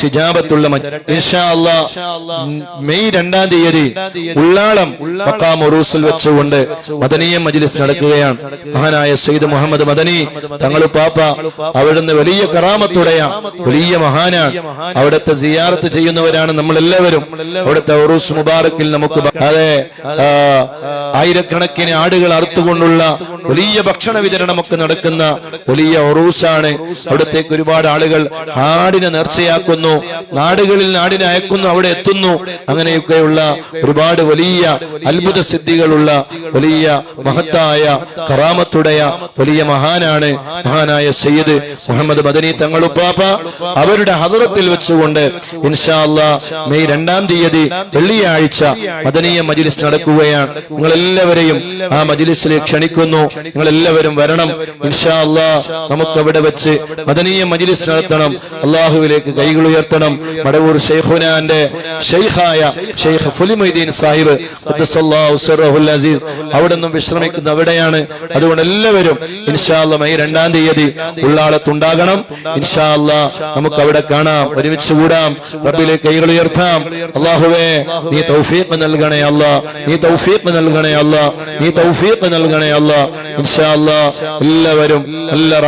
സിജാബത്തുള്ള May രണ്ടാം തീയതി ഉള്ളാളം മക്കാം ഉറൂസിൽ വെച്ചുകൊണ്ട് മദനീയ മജ്ലിസ് നടക്കുകയാണ്. മഹാനായ സയ്യിദ് മുഹമ്മദ് മദനി തങ്ങൾ പാപ്പ അവിടുന്ന് വലിയ കറാമത്തുടയ വലിയ മഹാനാണ്. അവിടുത്തെ സിയാറത്ത് ചെയ്യുന്നവരാണ് നമ്മൾ എല്ലാവരും അവിടുത്തെ ഉറൂസ് മുബാറക്കിൽ നമുക്ക് അതെ ആയിരക്കണക്കിന് ആടുകൾ അറുത്തുകൊണ്ടുള്ള വലിയ ഭക്ഷണ വിതരണമൊക്കെ നടക്കുന്ന വലിയ ഉറൂസാണ്. അവിടത്തേക്ക് ഒരുപാട് ആളുകൾ ആടിനെ നേർച്ചയാക്കുന്നു നാടുകളിൽ നാടിനെ അയക്കുന്നു അവിടെ എത്തുന്നു. അങ്ങനെയൊക്കെയുള്ള ഒരുപാട് വലിയ അത്ഭുത സിദ്ധികളുള്ള വലിയ മഹത്തായ കറാമത്തുടയ വലിയ മഹാനാണ് മഹാനായ സയ്യിദ് മുഹമ്മദ് മദനി തങ്ങളുപ്പാപ്പ അവരുടെ ഹദറത്തിൽ വെച്ചുകൊണ്ട് ഇൻഷാല്ല മെയ് രണ്ടാം തീയതി വെള്ളിയാഴ്ച മദനീയ മജിലിസ് നടക്കുകയാണ്. നിങ്ങളെല്ലാവരെയും ആ മജിലിസിലേക്ക് ക്ഷണിക്കുന്നു. നിങ്ങൾ എല്ലാവരും വരണം. ഇൻഷാ അല്ലാ നമുക്ക് അവിടെ വെച്ച് മദനീയ മജിലിസ് നടത്തണം. അള്ളാഹുവിലേക്ക് കൈകൾ ഉയർത്തണം. മടവൂർ ഷെയ്ഖുനാന്റെ ഷെയ്ഖായ ഷെയ്ഖ് ഫുലിമൊയ്തീൻ സാഹിബ് അസീസ് അവിടെ നിന്നും വിശ്രമിക്കുന്ന അവിടെയാണ്. അതുകൊണ്ട് എല്ലാവരും ഇൻഷാല്ല മെയ് രണ്ടാം തീയതി ഉള്ളാളത്തുണ്ടാകണം. ഇൻഷാല്ല നമുക്ക് അവിടെ കാണാം. ഒരുമിച്ച് കൂടാം. റബ്ബിലെ കൈകൾ ഉയർത്താം. അള്ളാഹുവേ നീ തൗഫീഖ് നൽകണേ അല്ല. നീ തൗഫീഖ് നൽകണേ അല്ല. നീ തൗഫീഖ് നൽകണേ അല്ല. ഇൻഷാല്ല എല്ലാവരും നല്ല